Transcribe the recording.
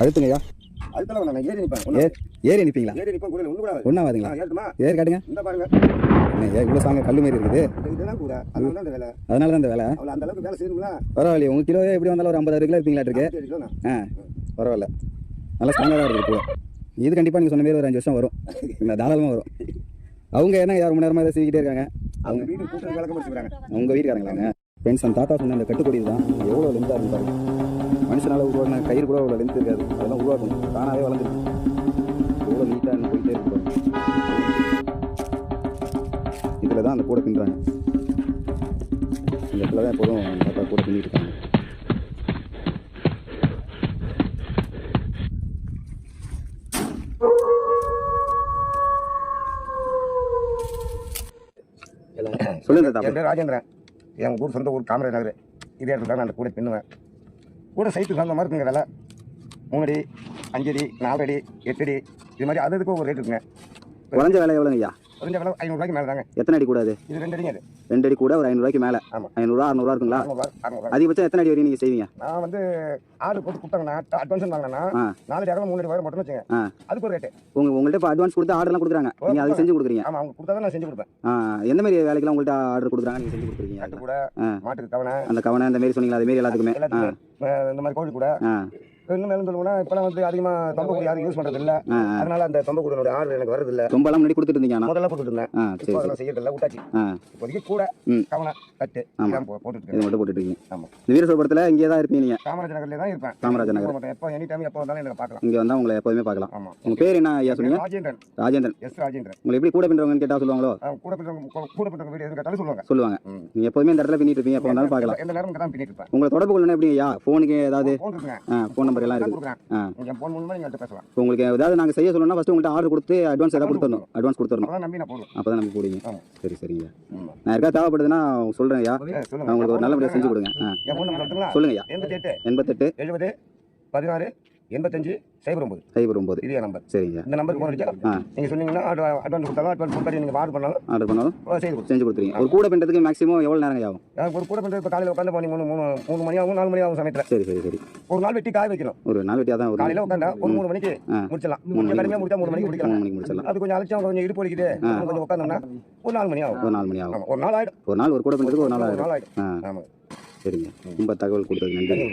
அழுத்துங்கய்யா. அதுக்கெல்லாம் வேணாம், நான் ஏறி நிப்பேன். ஏ ஏறி நிற்பீங்களா ஏறி நிப்பேன் கூட ஒண்ணு கூட ஆகாது. ஒன்றாவாதுங்களா ஆ, ஏறட்டுமா? ஏறி காட்டுங்க. இந்த பாருங்க. என்ன இவ்வளோ சாங்க கல் மாரி இருக்குது. இது- இதுதான் கூட அதனால தான் இந்த வேலை. அதனால தான் இந்த வேலை. அவ்வளோ அந்த அளவுக்கு வேலை செய்யணுங்களா பரவாயில்லையே உங்கள் கிலோ எப்படி வந்தாலும் ஒரு ஐம்பதாயிரம் கிலோ இருப்பீங்களா இருக்கு. ஆ பரவாயில்ல. நல்லா ஸ்ட்ராங்காக தான் இருக்குது இது கண்டிப்பாக நீங்கள் சொன்ன மாரி ஒரு அஞ்சு வருஷம் வரும். தாராளமாக வரும். அவங்க என்ன யார் மணி நேரமாக சீக்கிட்டே இருக்காங்க? அவங்க வீடு கூட்டுறது விளக்கம் முடிச்சுக்கிறாங்க உங்கள் வீட்டுக்காரங்களாங்க? ஃப்ரெண்ட்ஸ் அந்த தாத்தா சொன்ன அந்த கட்டுப்படி தான் எவ்வளோ லென்த்தாக இருந்து பாருங்க மனுஷனால உருவாக்கின கயிறு கூட அவ்வளோ லென்த் இருக்காது. அதெல்லாம் உருவாக்கணும் தானாகவே வளர்ந்துருக்கு எவ்வளோ நீட்டாக போயிட்டே இருக்கு பாருங்க இதில் தான் அந்த கூடை பின்னுறாங்க. இந்த இடத்துல தான் எப்போதும் தாத்தா கூட பின்னிட்டு இருக்காங்க. சொல்லுங்க தாத்தா. ராஜேந்திரன். என் ஊர் சொந்த ஊர் காமராஜ் நகர். இதே இடத்துல தான் நான் அந்த கூட பின்னுவேன். கூட சைட்டு தகுந்த மாதிரி இருக்குங்க விலை. மூணு அடி அஞ்சடி நாலடி எட்டடி இது மாதிரி அது அதுக்கு ஒரு ரேட் இருக்குங்க. குறைஞ்ச விலை எவ்வளோங்க ஐயா குறைஞ்ச விலை ஐநூறுரூவாய்க்கு மேலே தாங்க எத்தனை அடி கூடாது இது ரெண்டு அடிங்க அது. ரெண்டு அடி கூட ஒரு ஐநூறுரூவாய்க்கு மேலே. ஆமா. ஐநூறுரூவா அறநூறுவா இருக்குங்களா? அறநூறுவா அறநூறுவா அதிகபட்சம் எத்தனை அடி வரையும் நீங்கள் செய்வீங்க? நான் வந்து ஆர்டர் போட்டு கொடுத்தாங்கண்ணா அட்வான்ஸ் வாங்கினா. நாலு அடி மூணு அடி மட்டும் வச்சுங்க. அதுக்கு ஒரு ரேட்டு உங்க உங்கள்கிட்ட இப்போ அட்வான்ஸ் கொடுத்து ஆர்டர்லாம் கொடுக்குறாங்க. நீங்கள் அதை செஞ்சு கொடுக்குறீங்க. ஆமாம் அவங்க கொடுத்தா நான் செஞ்சு கொடுப்பேன். எந்த மாதிரி வேலைக்கெல்லாம் உங்கள்கிட்ட ஆர்டர் கொடுக்குறாங்க? நீங்கள் செஞ்சு கொடுக்குறீங்க. கூட. மாட்டுக்கு தவணை அந்த கவனை இந்த சொன்னீங்களா? அது மாரி எல்லாத்துக்குமே. இந்த மாதிரி கோழி கூட. இன்னும் மேலும் சொல்லணும்னா இப்போலாம் வந்து அதிகமாக தொம்பை யாரும் யூஸ் பண்ணுறது இல்லை. அதனால அந்த தொம்பை கூடனோட ஆர்டர் எனக்கு வரது இல்லை ரொம்பலாம் முன்னாடி கொடுத்துட்டு இருந்தீங்க முதல்ல போட்டுட்டு இருந்தேன். அதெல்லாம் செய்யறதில்ல விட்டாச்சு. இப்போதைக்கு கூட ம். கவனை கட்டு போட்டுட்டு மட்டும் போட்டுட்டு இருக்கீங்க. ஆமா. இந்த வீரசோபுரத்தில் இங்கே தான் இருப்பீங்க நீங்கள் காமராஜ் நகர்ல தான் இருப்பேன். காமராஜர் நகர். எப்போ எனி டைம் எப்போ வந்தாலும் எனக்கு பார்க்கலாம். இங்கே வந்தால் உங்களை எப்போதுமே பார்க்கலாம். ஆமா. உங்கள் பேர் என்ன ஐயா சொன்னீங்க? ராஜேந்திரன். ராஜேந்திரன். எஸ் ராஜேந்திரன். உங்களை எப்படி கூட பின்றவங்கன்னு கேட்டால் சொல்லுவாங்களோ? கூட பிறந்தவங்க கூட பிறந்தவங்க வீடு எது கேட்டாலும் சொல்லுவாங்க. சொல்லுவாங்க. நீங்கள் எப்போதுமே இந்த இடத்துல பின்னிட்டு இருப்பீங்க எப்போ வந்தாலும் பார்க்கலாம். எந்த நேரம் தான் பின்னிட்டு இருப்பேன். உங்களை தொடர்பு கொள்ளணும் எப்படி ஐயா? ஃபோனுக்கு ஏதாவது? ஃபோன் நம்பர் எல்லாம் ஆ. நீங்கள் ஃபோன் மூலமா நீங்கள் பேசலாம். உங்களுக்கு ஏதாவது நாங்கள் செய்ய சொல்லணும்னா ஃபஸ்ட்டு உங்கள்கிட்ட ஆர்டர் கொடுத்து அட்வான்ஸ் ஏதாவது கொடுத்துடணும். அட்வான்ஸ் கொடுத்துடணும். நம்பி நான் போடுவேன். அப்போ தான் நம்ம போடுவீங்க. சரி சரிங்க. நான் யாருக்கா தேவைப்படுதுன்னா சொல்கிறேன் ஐயா. உங்களுக்கு ஒரு நல்ல முறையாக செஞ்சு கொடுங்க. என் சொல்லுங்க ஐயா. எண்பத்தெட்டு எழுபது பதினாறு எண்பத்தஞ்சு சைபர் ஒம்பது சைபர் ஒம்பது இதே நம்பர் சரிங்க. இந்த நம்பருக்கு ஃபோன் அடிச்சா. நீங்கள் சொன்னீங்கன்னா அட்வா- அட்வான்ஸ் கொடுத்தாலும் அட்வான்ஸ் கொடுத்தாலும் நீங்கள் ஆர்டர் பண்ணாலும் ஆர்டர் பண்ணாலும் செய்து செஞ்சு கொடுத்துருங்க ஒரு கூட பின்றதுக்கு மேக்ஸிமம் எவ்வளோ நேரம் ஆகும்? ஒரு கூட பண்ணுறது இப்போ காலையில் உட்காந்து போனீங்க மூணு மூணு மூணு மணி ஆகும் நாலு மணி ஆகும் சமயத்தில். சரி சரி சரி. ஒரு நாள் வெட்டி காய வைக்கணும். ஒரு நாள் வெட்டியாக தான் ஒரு காலையில் உட்காந்தா ஒரு மூணு மணிக்கு ஆ. முடிச்சிடலாம். மூணு. கடுமையாக முடிச்சா மூணு மணிக்கு மூணு முடிக்கலாம் மணிக்கு முடிச்சிடலாம். அது கொஞ்சம் அலட்சியம் கொஞ்சம் இடுப்பு வலிக்குது. கொஞ்சம் உட்காந்தோம்னா ஒரு நாலு மணி ஆகும். ஒரு நாலு மணி ஆகும். ஒரு நாள் ஆயிடும். ஒரு நாள் ஒரு கூட பின்றதுக்கு ஒரு நாள் ஆகிடும் ஆமாம் சரிங்க. ரொம்ப தகவல் கொடுத்ததுக்கு நன்றி.